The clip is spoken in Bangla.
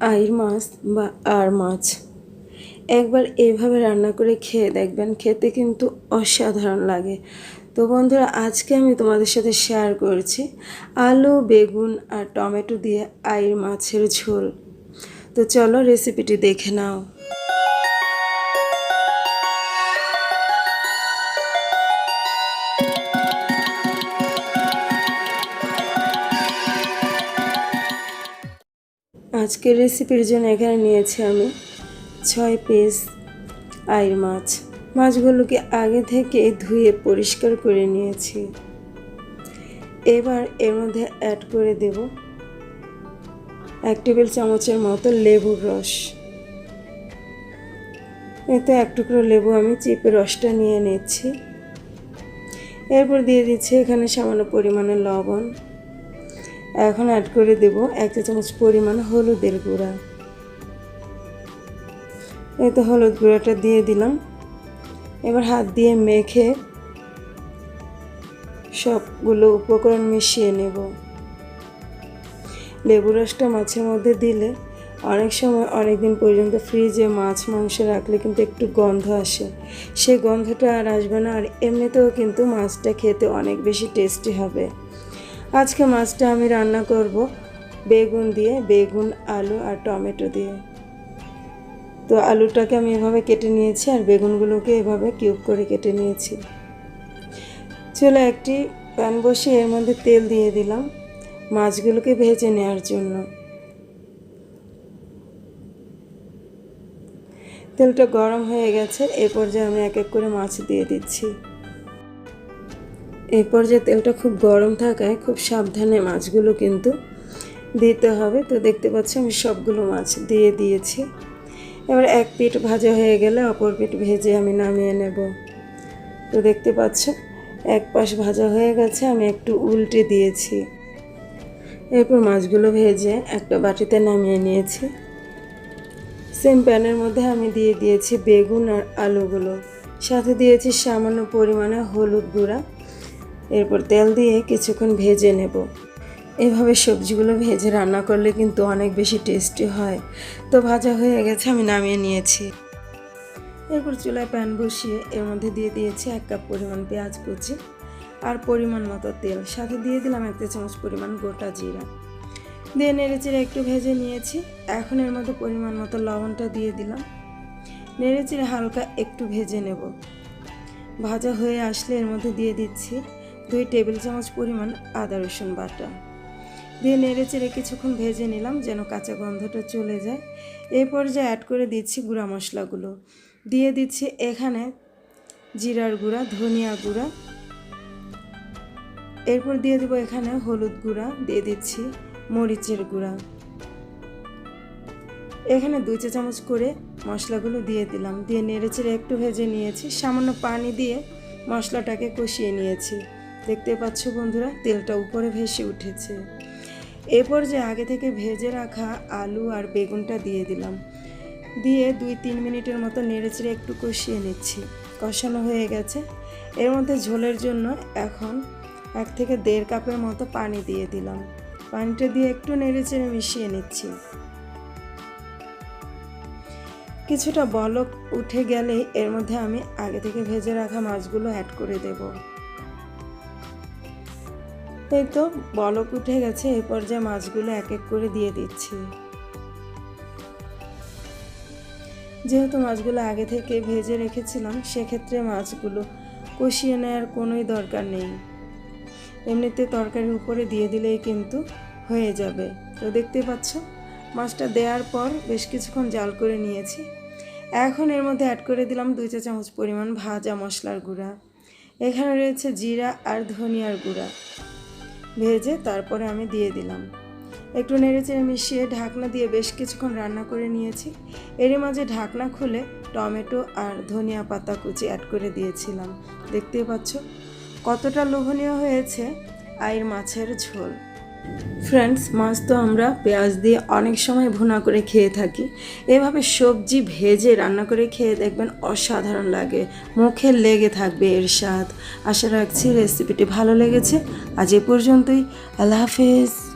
আইর মাছ বা আর মাছ। একবার এইভাবে রান্না করে খেয়ে দেখবেন, খেতে কিন্তু অসাধারণ লাগে। তো বন্ধুরা, আজকে আমি তোমাদের সাথে শেয়ার করছি আলু, বেগুন আর টমেটো দিয়ে আইর মাছের ঝোল। তো চলো রেসিপিটি দেখে নাও। আজকের রেসিপির জন্য এখানে নিয়েছি আমি ছয় পিস আইর মাছ। মাছগুলোকে আগে থেকে ধুয়ে পরিষ্কার করে নিয়েছি। এবার এর মধ্যে অ্যাড করে দেব এক টেবিল চামচের মতো লেবুর রস। এতে এক টুকরো লেবু আমি চিপে রসটা নিয়ে নিচ্ছি। এরপর দিয়ে দিচ্ছি এখানে সামান্য পরিমাণে লবণ। এখন অ্যাড করে দেব এক চা চামচ পরিমাণ হলুদের গুঁড়া। এই তো হলুদ গুঁড়াটা দিয়ে দিলাম। এবার হাত দিয়ে মেখে সবগুলো উপকরণ মিশিয়ে নেব। লেবু রসটা মাছের মধ্যে দিলে অনেক সময় অনেক দিন পর্যন্ত ফ্রিজে মাছ, মাংস রাখলে কিন্তু একটু গন্ধ আসে। সেই গন্ধটা আর আসবে না, আর এমনিতেও কিন্তু মাছটা খেতে অনেক বেশি টেস্টি হবে। আজকে মাছটা আমি রান্না করব বেগুন দিয়ে, বেগুন, আলু আর টমেটো দিয়ে। তো আলুটাকে আমি এভাবে কেটে নিয়েছি আর বেগুনগুলোকে এভাবে কিউব করে কেটে নিয়েছি। চলে একটি প্যান বসিয়ে এর মধ্যে তেল দিয়ে দিলাম মাছগুলোকে ভেজে নেওয়ার জন্য। তেলটা গরম হয়ে গেছে, এ পর্যায়ে আমি এক এক করে মাছ দিয়ে দিচ্ছি। এই পর্যায়ে তেলটা খুব গরম থাকায় খুব সাবধানে মাছগুলো কিন্তু দিতে হবে। তো দেখতে পাচ্ছি আমি সবগুলো মাছ দিয়ে দিয়েছি। এবার এক পিঠ ভাজা হয়ে গেলে অপর পিঠ ভেজে আমি নামিয়ে নেব। তো দেখতে পাচ্ছ, এক পাশ ভাজা হয়ে গেছে, আমি একটু উল্টে দিয়েছি। এরপর মাছগুলো ভেজে একটা বাটিতে নামিয়ে নিয়েছি। সেম প্যানের মধ্যে আমি দিয়ে দিয়েছি বেগুন আর আলুগুলো। সাথে দিয়েছি সামান্য পরিমাণে হলুদ গুঁড়া। এরপর তেল দিয়ে কিছুক্ষণ ভেজে নেব। এভাবে সবজিগুলো ভেজে রান্না করলে কিন্তু অনেক বেশি টেস্টি হয়। তো ভাজা হয়ে গেছে, আমি নামিয়ে নিয়েছি। এরপর চুলায় প্যান বসিয়ে এর মধ্যে দিয়ে দিয়েছি এক কাপ পরিমাণ পেঁয়াজ কুচি আর পরিমাণ মতো তেল। সাথে দিয়ে দিলাম এক চামচ পরিমাণ গোটা জিরা। দিয়ে নেড়ে একটু ভেজে নিয়েছি। এখন এর মধ্যে পরিমাণ মতো লবণটা দিয়ে দিলাম। নেড়ে হালকা একটু ভেজে নেব। ভাজা হয়ে আসলে এর মধ্যে দিয়ে দিচ্ছি দুই টেবিল চামচ পরিমাণ আদা রসুন বাটা। দিয়ে নেড়ে চেড়ে কিছুক্ষণ ভেজে নিলাম যেন কাঁচা গন্ধটা চলে যায়। এই পর্যায়ে অ্যাড করে দিচ্ছি গুঁড়া মশলাগুলো। দিয়ে দিচ্ছি এখানে জিরার গুঁড়া, ধনিয়া গুঁড়া। এরপর দিয়ে দেবো এখানে হলুদ গুঁড়া, দিয়ে দিচ্ছি মরিচের গুঁড়া। এখানে দুই চা চামচ করে মশলাগুলো দিয়ে দিলাম। দিয়ে নেড়েচেড়ে একটু ভেজে নিয়েছি। সামান্য পানি দিয়ে মশলাটাকে কষিয়ে নিয়েছি। দেখতে পাচ্ছ বন্ধুরা, তেলটা উপরে ভেসে উঠেছে। এরপর যে আগে থেকে ভেজে রাখা আলু আর বেগুনটা দিয়ে দিলাম। দিয়ে দুই তিন মিনিটের মতো নেড়েচেড়ে একটু কষিয়ে নিচ্ছি। কষানো হয়ে গেছে। এর মধ্যে ঝোলের জন্য এখন এক থেকে দেড় কাপের মতো পানি দিয়ে দিলাম। পানিটা দিয়ে একটু নেড়েচেড়ে মিশিয়ে নিচ্ছি। কিছুটা বলক উঠে গেলেই এর মধ্যে আমি আগে থেকে ভেজে রাখা মাছগুলো অ্যাড করে দেব। এই তো বলক উঠে গেছে এই পর্যায়ে মাছগুলো এক এক করে দিয়ে দিচ্ছি। যেহেতু মাছগুলো আগে থেকে ভেজে রেখেছিলাম, সেক্ষেত্রে মাছগুলো কষিয়ে নেওয়ার কোনোই দরকার নেই। এমনিতে তরকারির উপরে দিয়ে দিলেই কিন্তু হয়ে যাবে। তো দেখতে পাচ্ছ, মাছটা দেওয়ার পর বেশ কিছুক্ষণ জাল করে নিয়েছি। এখন এর মধ্যে অ্যাড করে দিলাম দুই চা চামচ পরিমাণ ভাজা মশলার গুঁড়া। এখানে রয়েছে জিরা আর ধনিয়ার গুঁড়া। ভেজে তারপরে আমি দিয়ে দিলাম। একটু নেড়েচেড়ে মিশিয়ে ঢাকনা দিয়ে বেশ কিছুক্ষণ রান্না করে নিয়েছি। এরই মাঝে ঢাকনা খুলে টমেটো আর ধনিয়া পাতা কুচি অ্যাড করে দিয়েছিলাম। দেখতেই পাচ্ছ, কতটা লোভনীয় হয়েছে আয়ের মাছের ঝোল। ফ্রেন্ডস মাছ তো আমরা পেঁয়াজ দিয়ে অনেক সময় ভুনা করে খেয়ে থাকি। এভাবে সবজি ভেজে রান্না করে খেয়ে দেখবেন অসাধারণ লাগে। মুখে লেগে থাকবে এর স্বাদ। আশা রাখছি রেসিপিটি ভালো লেগেছে। আজ এ পর্যন্তই। আল্লাহ হাফেজ।